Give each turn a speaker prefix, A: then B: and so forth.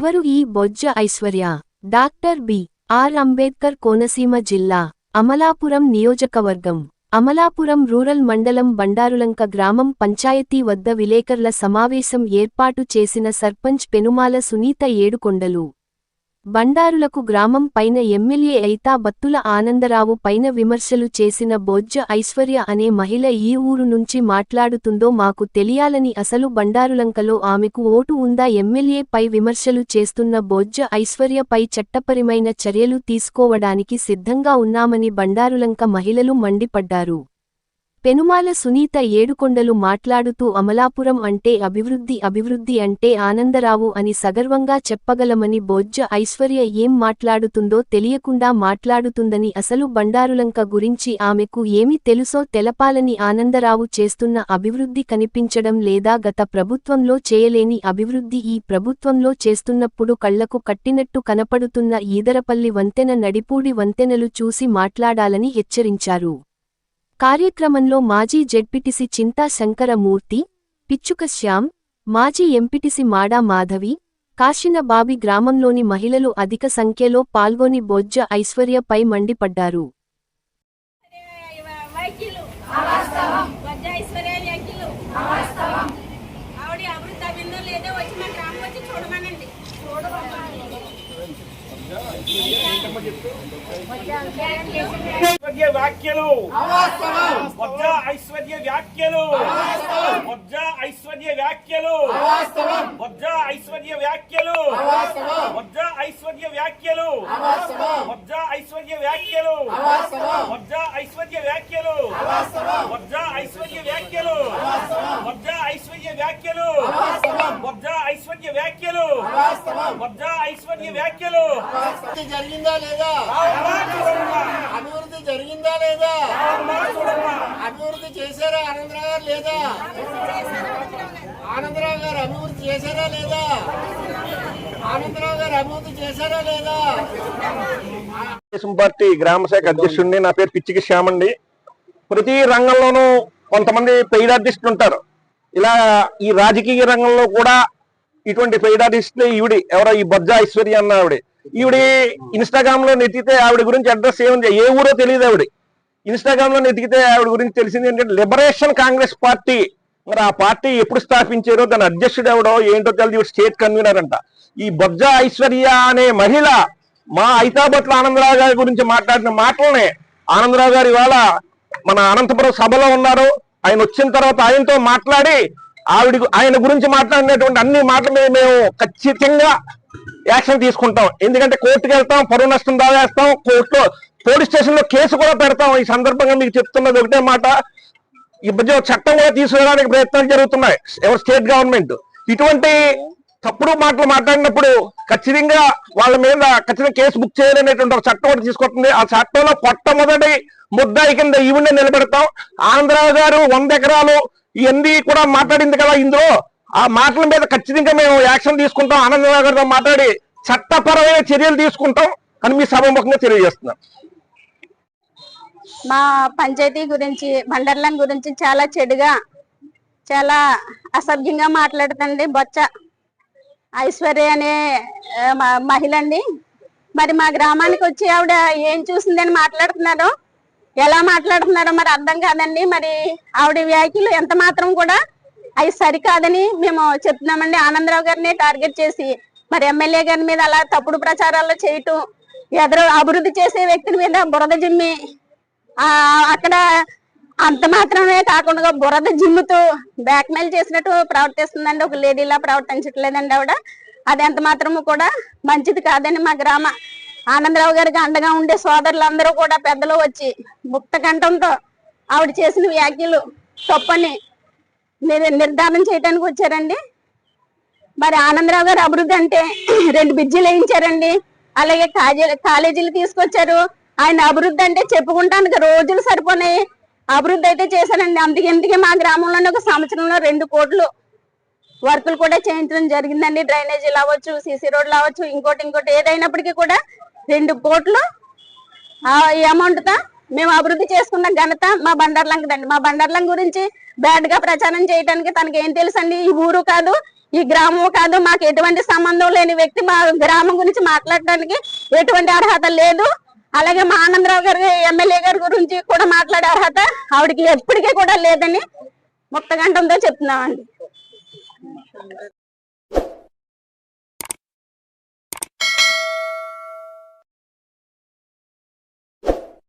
A: ఎవరు ఈ Bojja Aishwarya? Doctor B. R. Ambedkar Konaseema జిల్లా అమలాపురం నియోజకవర్గం. అమలాపురం రూరల్ మండలం బండారులంక గ్రామం పంచాయతీ వద్ద విలేకర్ల సమావేశం ఏర్పాటు చేసిన సర్పంచ్ పెనుమాల సునీత ఏడుకొండలు. బండారులకు గ్రామం పైన ఎమ్మెల్యే అయితా బత్తుల ఆనందరావు పైన విమర్శలు చేసిన బొజ్జ ఐశ్వర్య అనే మహిళ ఈ ఊరు నుంచి మాట్లాడుతుందో మాకు తెలియాలని అసలు బండారులంకలో ఆమెకు ఓటు ఉందా? ఎమ్మెల్యే పై విమర్శలు చేస్తున్న బొజ్జ ఐశ్వర్య పై చట్టపరమైన చర్యలు తీసుకోవడానికి సిద్ధంగా ఉన్నామని బండారులంక మహిళలు మండిపడ్డారు. పెనుమాల సునీత ఏడుకొండలు మాట్లాడుతూ అమలాపురం అంటే అభివృద్ధి అభివృద్ధి అంటే ఆనందరావు అని సగర్వంగా చెప్పగలమని బొజ్జ ఐశ్వర్య ఏం మాట్లాడుతుందో తెలియకుండా మాట్లాడుతుందని అసలు బండారులంక గురించి ఆమెకు ఏమి తెలుసో తెలపాలని ఆనందరావు చేస్తున్న అభివృద్ధి కనిపించడం లేదా గత ప్రభుత్వంలో చేయలేని అభివృద్ధి ఈ ప్రభుత్వంలో చేస్తున్నప్పుడు కళ్ళకు కట్టినట్టు కనపడుతున్న ఈదరపల్లి వంతెన నడిపూడి వంతెనలు చూసి మాట్లాడాలని హెచ్చరించారు. కార్యక్రమంలో మాజీ జెడ్పిటిసి చింతా శంకరమూర్తి పిచ్చుక శ్యామ్ మాజీ ఎంపిటిసి మాడా మాధవి కాశినబాబి గ్రామంలోని మహిళలు అధిక సంఖ్యలో పాల్గొని బొజ్జ ఐశ్వర్యపై మండిపడ్డారు
B: వైద్యులు వజ్ర ఐశ్వర్య వ్యాఖ్యలు ఆవిడ అభివృద్ధి అభిందో లేదో వచ్చి మా గ్రామం వచ్చి చూడమనండి
C: ఐశ్వర్య వ్యాఖ్యలు. వజ్ర ఐశ్వర్య వ్యాఖ్యలు. వజ్ర ఐశ్వర్య వ్యాఖ్యలు. వజ్ర ఐశ్వర్య వ్యాఖ్యలు. వజ్ర ఐశ్వర్య వ్యాఖ్యలు. వజ్ర ఐశ్వర్య వ్యాఖ్యలు. వజ్ర ఐశ్వర్య వ్యాఖ్యలు. వజ్ర ఐశ్వర్య వ్యాఖ్యలు. వజ్ర ఐశ్వర్య వ్యాఖ్యలు. ఐశ్వర్య వ్యాఖ్యలు. వజ్ర ఐశ్వర్య వ్యాఖ్యలు.
D: అభివృద్ధి జరిగిందా లేదా? అభివృద్ధి జరిగిందా లేదా? అభివృద్ధి చేశారా ఆనందరావు గారు లేదా? ఆనందరావు గారు అభివృద్ధి చేశారా లేదా? ఆనందరావు గారు అభివృద్ధి చేశారా లేదా?
E: తెలుగుదేశం పార్టీ గ్రామ శాఖ అధ్యక్షుడిని నా పేరు పిచ్చికి శ్యామండి. ప్రతి రంగంలోనూ కొంతమంది పెయిడ్ ఆర్టిస్టులు ఉంటారు. ఇలా ఈ రాజకీయ రంగంలో కూడా ఇటువంటి పెయిడ్ ఈవిడి ఎవరో ఈ బొజ్జ ఐశ్వర్య అన్న ఆవిడ. ఈవిడి ఇన్స్టాగ్రామ్లో నెతికితే ఆవిడ గురించి అడ్రస్ ఏముంది ఏ ఊరో తెలియదు ఆవిడ. ఇన్స్టాగ్రామ్లో నెతికితే ఆవిడ గురించి తెలిసింది ఏంటంటే లిబరేషన్ కాంగ్రెస్ పార్టీ. మరి ఆ పార్టీ ఎప్పుడు స్థాపించారో దాని అధ్యక్షుడు ఎవడో ఏంటో తెలియదు ఇవి స్టేట్ కన్వీనర్ అంట ఈ బొజ్జ ఐశ్వర్య అనే మహిళ మా ఐతాబట్ల ఆనందరావు గారి గురించి మాట్లాడిన మాటలనే ఆనందరావు గారు ఇవాళ మన అనంతపురం సభలో ఉన్నారు. ఆయన వచ్చిన తర్వాత ఆయనతో మాట్లాడి ఆవిడ ఆయన గురించి మాట్లాడినటువంటి అన్ని మాటల మీద మేము ఖచ్చితంగా యాక్షన్ తీసుకుంటాం. ఎందుకంటే కోర్టుకు వెళ్తాం పరువు నష్టం దావేస్తాం కోర్టులో పోలీస్ స్టేషన్లో కేసు కూడా పెడతాం. ఈ సందర్భంగా మీకు చెప్తున్నది ఒకటే మాట. ఈ మధ్య చట్టం కూడా తీసుకురావడానికి ప్రయత్నాలు జరుగుతున్నాయి. ఎవరు? State government. ఇటువంటి తప్పుడు మాటలు మాట్లాడినప్పుడు ఖచ్చితంగా వాళ్ళ మీద ఖచ్చితంగా కేసు బుక్ చేయాలనేటువంటి ఒక చట్టం ఒకటి తీసుకొస్తుంది. ఆ చట్టంలో మొట్టమొదటి ముద్దాయి కింద ఈవిడ నిలబెడతాం. ఆంధ్ర గారు వంద ఎకరాలు ఇవన్నీ కూడా మాట్లాడింది కదా ఇందులో? ఆ మాటల మీద ఖచ్చితంగా మేము యాక్షన్ తీసుకుంటాం. ఆనందరావు గారితో మాట్లాడి చట్టపరమైన చర్యలు తీసుకుంటాం అని మీ సభముఖంగా తెలియజేస్తున్నాం.
F: మా పంచాయతీ గురించి బండర్లం గురించి చాలా చెడుగా చాలా అసభ్యంగా మాట్లాడుతుంది బొచ్చ ఐశ్వర్య అనే మ- మహిళ అండి. మరి మా గ్రామానికి వచ్చి ఆవిడ ఏం చూసిందని మాట్లాడుతున్నారు ఎలా మాట్లాడుతున్నారో మరి అర్థం కాదండి. మరి ఆవిడ వ్యాఖ్యలు ఎంత మాత్రం కూడా అవి సరికాదని మేము చెప్తున్నామండి. ఆనందరావు గారిని టార్గెట్ చేసి మరి ఎమ్మెల్యే గారి మీద అలా తప్పుడు ప్రచారాలు చేయటం ఎదురు అభివృద్ధి చేసే వ్యక్తుల మీద బురద జిమ్మి ఆ అక్కడ అంత మాత్రమే కాకుండా బురద జిమ్ముతూ బ్లాక్మెయిల్ చేసినట్టు ప్రవర్తిస్తుందండి. ఒక లేడీలా ప్రవర్తించట్లేదండి ఆవిడ. అది ఎంత మాత్రము కూడా మంచిది కాదని మా గ్రామ ఆనందరావు గారికి అండగా ఉండే సోదరులందరూ కూడా పెద్దలు వచ్చి ముక్త కంఠంతో ఆవిడ చేసిన వ్యాఖ్యలు తప్పని నిర్ధారణ చేయడానికి వచ్చారండి. మరి ఆనందరావు గారు అభివృద్ధి అంటే రెండు బిడ్జీలు వేయించారండి. అలాగే కాలేజీలు తీసుకొచ్చారు. ఆయన అభివృద్ధి అంటే చెప్పుకుంటానికి రోజులు సరిపోనాయి. అభివృద్ధి అయితే చేశారండి. అందుకే ఇందుకే మా గ్రామంలోనే ఒక సంవత్సరంలో రెండు కోట్లు వర్కులు కూడా చేయించడం జరిగిందండి. డ్రైనేజీలు అవ్వచ్చు సీసీ రోడ్లు అవ్వచ్చు ఇంకోటి ఇంకోటి ఏదైనప్పటికీ కూడా రెండు కోట్లు. ఆ ఈ అమౌంట్తో మేము అభివృద్ధి చేసుకున్న ఘనత మా బండార్లంకదండి మా బండర్లం గురించి బ్యాడ్గా ప్రచారం చేయడానికి తనకి ఏం తెలుసండి? ఈ ఊరు కాదు ఈ గ్రామం కాదు మాకు ఎటువంటి సంబంధం లేని వ్యక్తి మా గ్రామం గురించి మాట్లాడడానికి ఎటువంటి అర్హత లేదు. అలాగే మా ఆనందరావు గారు ఎమ్మెల్యే గారి గురించి కూడా మాట్లాడే అర్హత ఆవిడకి ఎప్పటికీ కూడా లేదని ముక్తగంఠంతో చెప్తున్నామండి.